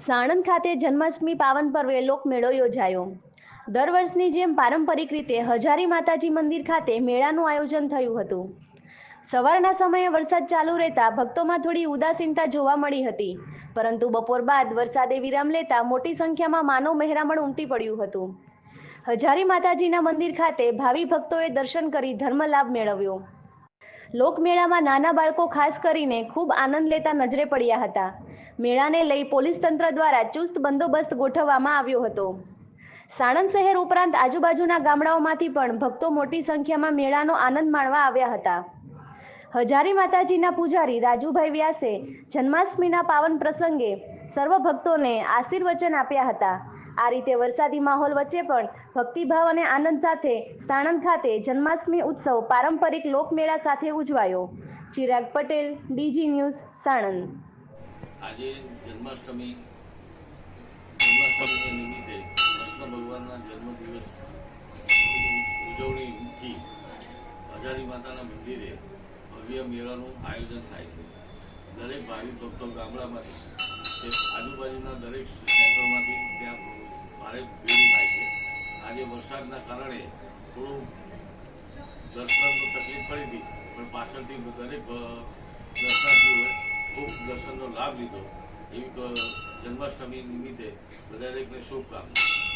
સાણંદ ખાતે જન્માષ્ટમી પાવન પર્વે લોકમેળો યોજાયો. દર વર્ષની જેમ પારંપરિક રીતે હજારી માતાજી મંદિર ખાતે મેળાનું આયોજન થયું હતું. સવારના સમયે વરસાદ ચાલુ રહેતા ભક્તોમાં થોડી ઉદાસીનતા જોવા મળી હતી. પરંતુ બપોર બાદ વરસાદે વિરામ લેતા મોટી સંખ્યામાં માનવ મહેરામણ ઉમટી પડ્યું હતું. હજારી માતાજીના મંદિર ખાતે ભાવિ ભક્તોએ દર્શન કરી ધર્મલાભ મેળવ્યો. લોકમેળામાં નાના બાળકો ખાસ કરીને ખૂબ આનંદ લેતા નજરે પડ્યા હતા. મેળાને લઈ પોલીસ તંત્ર દ્વારા ચુસ્ત બંદોબસ્ત ગોઠવવામાં આવ્યો હતો. સાણંદ શહેર ઉપરાંત આજુબાજુના ગામડાઓમાંથી પણ ભક્તો મોટી સંખ્યામાં મેળાનો આનંદ માણવા આવ્યા હતા. હજારી માતાજીના પૂજારી રાજુભાઈ વ્યાસે જન્માષ્ટમીના પાવન પ્રસંગે સર્વ ભક્તોને આશીર્વચન આપ્યા હતા. આ રીતે વરસાદી માહોલ વચ્ચે પણ ભક્તિભાવ અને આનંદ સાથે સાણંદ ખાતે જન્માષ્ટમી ઉત્સવ પારંપરિક લોકમેળા સાથે ઉજવાયો. Chirag Patel, DG news, Sanand. આજે જન્માષ્ટમી, જન્માષ્ટમીને નિમિત્તે કૃષ્ણ ભગવાનના જન્મદિવસ ઉજવણીથી હજારી માતાના મંદિરે ભવ્ય મેળાનું આયોજન થાય છે. દરેક ભાવિક ભક્તો ગામડામાંથી આજુબાજુના દરેક સેન્ટરમાંથી ત્યાં ભારે ભીડ થાય છે. આજે વરસાદના કારણે થોડું દર્શનનું તકલીફ પડી હતી, પણ પાછળથી દરેક દર્શનાર્થીઓએ ખૂબ લાભ લીધો. એવી જન્માષ્ટમી નિમિત્તે દરેકને શુભકામના.